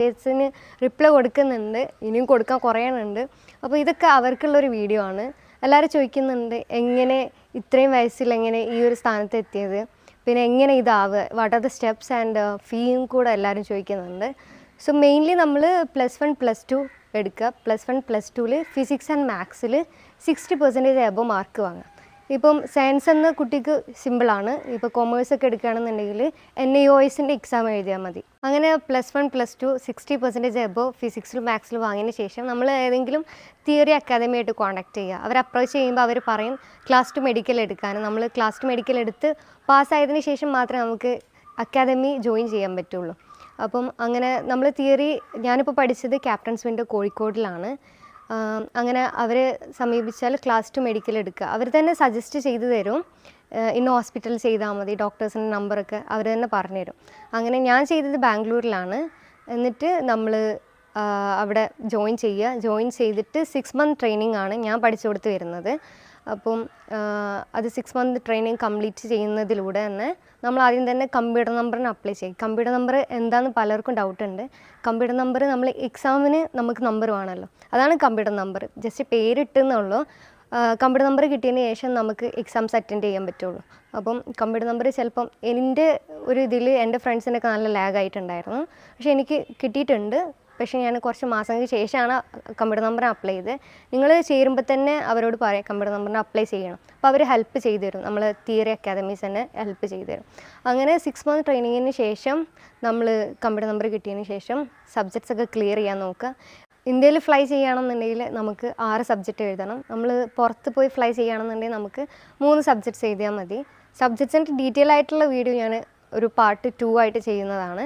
മെസ്സേജിന് reply കൊടുക്കുന്നുണ്ട് ഇനിയും കൊടുക്കാൻ കുറേയുണ്ട് അപ്പോൾ ഇതൊക്കെ അവർക്കുള്ളൊരു വീഡിയോ ആണ്. എല്ലാവരും ചോദിക്കുന്നുണ്ട് എങ്ങനെ ഇത്രയും വയസ്സിൽ എങ്ങനെ ഈ ഒരു സ്ഥാനത്ത് എത്തിയത്? പിന്നെ എങ്ങനെ ഇതാവുക what are the steps and ഫീയും കൂടെ എല്ലാവരും ചോദിക്കുന്നുണ്ട്. സോ മെയിൻലി നമ്മൾ പ്ലസ് വൺ പ്ലസ് ടു എടുക്കുക. പ്ലസ് വൺ പ്ലസ് ടുവിൽ ഫിസിക്സ് ആൻഡ് മാത്സിൽ സിക്സ്റ്റി പെർസെന്റേജ് എബോ മാർക്ക് വാങ്ങുക. ഇപ്പം സയൻസ് എന്ന കുട്ടിക്ക് സിമ്പിളാണ് ഇപ്പോൾ കോമേഴ്സ് ഒക്കെ എടുക്കുകയാണെന്നുണ്ടെങ്കിൽ എൻ ഐ ഒ എസിന്റെ എക്സാം എഴുതിയാൽ മതി. അങ്ങനെ plus one plus two sixty percentage above ഫിസിക്സിലും മാത്സിലും വാങ്ങിയതിന് ശേഷം നമ്മൾ ഏതെങ്കിലും തിയറി അക്കാദമിയായിട്ട് കോൺടാക്ട് ചെയ്യുക. അവർ അപ്രോച്ച് ചെയ്യുമ്പോൾ അവർ പറയും ക്ലാസ് ടു മെഡിക്കൽ എടുക്കാൻ. നമ്മൾ ക്ലാസ് ടു മെഡിക്കൽ എടുത്ത് പാസ്സായതിന് ശേഷം മാത്രമേ നമുക്ക് അക്കാദമി ജോയിൻ ചെയ്യാൻ പറ്റുള്ളൂ. അപ്പം അങ്ങനെ നമ്മൾ തിയറി ഞാനിപ്പോൾ പഠിച്ചത് ക്യാപ്റ്റൻസ് വിന്റെ കോഴിക്കോടിലാണ്. അങ്ങനെ അവരെ സമീപിച്ചാൽ ക്ലാസ് ടു മെഡിക്കൽ എടുക്കുക. അവർ തന്നെ സജസ്റ്റ് ചെയ്തു തരും. ഇന്ന് ഹോസ്പിറ്റലിൽ ചെയ്താൽ മതി ഡോക്ടേഴ്സിന്റെ നമ്പറൊക്കെ അവർ തന്നെ പറഞ്ഞു തരും അങ്ങനെ ഞാൻ ചെയ്തത് ബാംഗ്ലൂരിലാണ്. എന്നിട്ട് നമ്മൾ അവിടെ ജോയിൻ ചെയ്യുക. ജോയിൻ ചെയ്തിട്ട് സിക്സ് മന്ത് ട്രെയിനിങ് ആണ് ഞാൻ പഠിച്ചു കൊടുത്ത് വരുന്നത്. അപ്പം അത് സിക്സ് മന്ത് ട്രെയിനിങ് കംപ്ലീറ്റ് ചെയ്യുന്നതിലൂടെ തന്നെ നമ്മൾ ആദ്യം തന്നെ കമ്പ്യൂട്ടർ നമ്പറിന് അപ്ലൈ ചെയ്യും. കമ്പ്യൂട്ടർ നമ്പർ എന്താണെന്ന് പലർക്കും ഡൗട്ട് ഉണ്ട്. കമ്പ്യൂട്ടർ നമ്പർ നമ്മൾ എക്സാമിന് നമുക്ക് നമ്പർ വേണമല്ലോ. അതാണ് കമ്പ്യൂട്ടർ നമ്പർ ജസ്റ്റ് പേരിട്ടെന്നുള്ളൂ. കമ്പ്യൂട്ടർ നമ്പർ കിട്ടിയതിന് ശേഷം നമുക്ക് എക്സാംസ് അറ്റൻഡ് ചെയ്യാൻ പറ്റുള്ളൂ. അപ്പം കമ്പ്യൂട്ടർ നമ്പർ ചിലപ്പം എന്റെ ഒരു ഇതിൽ എന്റെ ഫ്രണ്ട്സിനൊക്കെ നല്ല ലാഗ് ആയിട്ടുണ്ടായിരുന്നു. പക്ഷേ എനിക്ക് കിട്ടിയിട്ടുണ്ട്. പക്ഷേ ഞാൻ കുറച്ച് മാസങ്ങൾക്ക് ശേഷമാണ് കമ്പ്യൂട്ടർ നമ്പർ അപ്ലൈ ചെയ്ത് നിങ്ങൾ ചേരുമ്പോൾ തന്നെ അവരോട് പറയാം കമ്പ്യൂട്ടർ നമ്പറിന് അപ്ലൈ ചെയ്യണം. അപ്പോൾ അവർ ഹെൽപ്പ് ചെയ്തു തരും. നമ്മൾ തിയറി അക്കാദമീസ് തന്നെ ഹെൽപ്പ് ചെയ്തു തരും. അങ്ങനെ സിക്സ് മന്ത് ട്രെയിനിങ്ങിന് ശേഷം നമ്മൾ കമ്പ്യൂട്ടർ നമ്പർ കിട്ടിയതിന് ശേഷം സബ്ജക്ട്സ് ഒക്കെ ക്ലിയർ ചെയ്യാൻ നോക്കുക. ഇന്ത്യയിൽ ഫ്ലൈ ചെയ്യുകയാണെന്നുണ്ടെങ്കിൽ നമുക്ക് ആറ് സബ്ജക്റ്റ് എഴുതണം. നമ്മൾ പുറത്ത് പോയി ഫ്ലൈ ചെയ്യുകയാണെന്നുണ്ടെങ്കിൽ നമുക്ക് മൂന്ന് സബ്ജക്ട്സ് എഴുതിയാൽ മതി. സബ്ജക്ട്സിന്റെ ഡീറ്റെയിൽ ആയിട്ടുള്ള വീഡിയോ ഞാൻ ഒരു പാർട്ട് ടു ആയിട്ട് ചെയ്യുന്നതാണ്.